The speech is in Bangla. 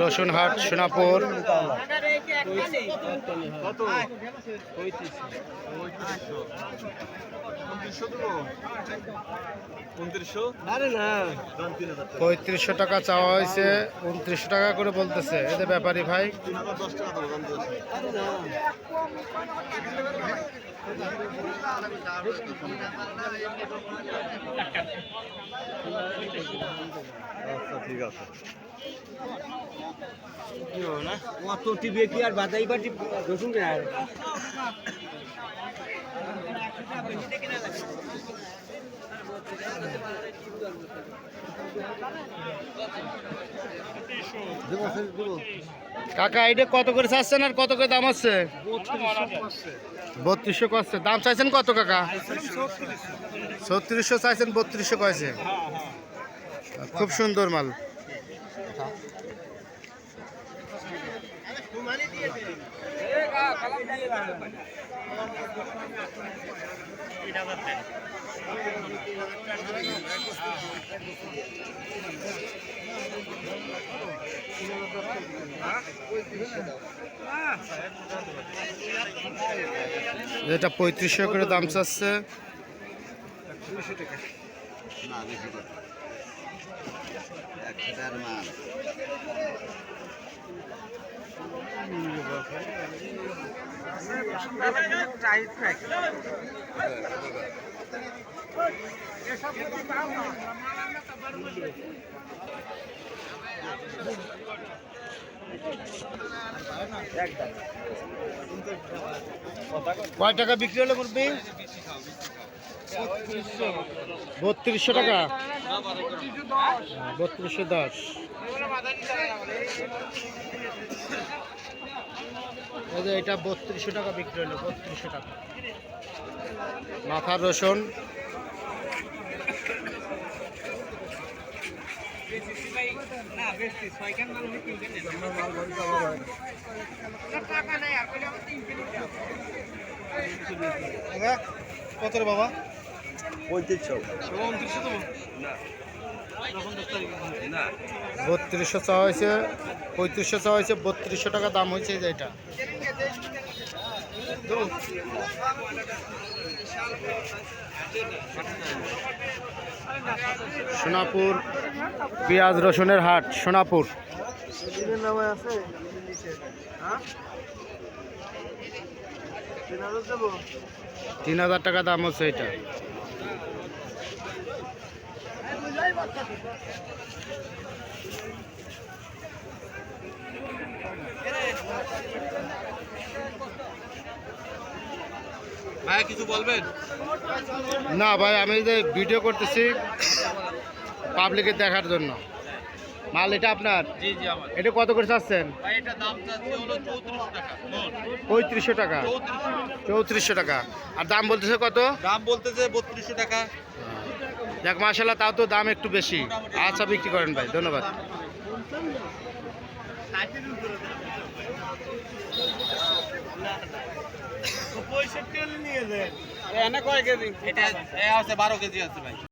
রসুনহাট সোনাপুর কত উনত্রিশশো আরে না পঁয়ত্রিশশো টাকা চাওয়া হয়েছে উনত্রিশশো টাকা করে বলতেছে। এদের ব্যাপারী ভাই। তিন হাজার দশ টাকা দেবো দাম দিয়েছে আরে না আচ্ছা ঠিক আছে। টিভি কি আর বাদাই দেবো কাকা এটা কত করে চাচ্ছেন আর কত করে দাম হচ্ছে? বত্রিশশো করছে দাম চাইছেন কত কাকা? ছত্রিশশো চাইছেন, বত্রিশশো কয়েছে খুব সুন্দর মাল। এটা পঁয়ত্রিশশো করে দাম চাচ্ছে। কয় টাকা বিক্রি হলো মুরবি বত্রিশশো টাকা? বত্রিশশো দশ। এটা বত্রিশশো টাকা বিক্রি হলো বত্রিশশো টাকা। মাথার রসুন। কত রে বাবা? পঁয়ত্রিশশো। বত্রিশশো চাওয়া হয়েছে, পঁয়ত্রিশশো চাওয়া হয়েছে, বত্রিশশো টাকা দাম হয়েছে এই যে এটা। সোনাপুর পেঁয়াজ রসুনের হাট, সোনাপুর। তিন হাজার টাকা দাম হচ্ছে এটা। ভাই কিছু বলবেন? না ভাই আমি যে ভিডিও করতেছি পাবলিকে দেখার জন্য। মাল এটা আপনার? এটা কত করে চাচ্ছেন? পঁয়ত্রিশশো টাকা। চৌত্রিশশো টাকা। আর দাম বলতেছে কত? দাম বলতেছে বত্রিশশো টাকা। দেখ মাসাল্লাহ তাও তো দাম একটু বেশি। আচ্ছা বিক্রি করেন ভাই, ধন্যবাদ। বারো কেজি আছে ভাই।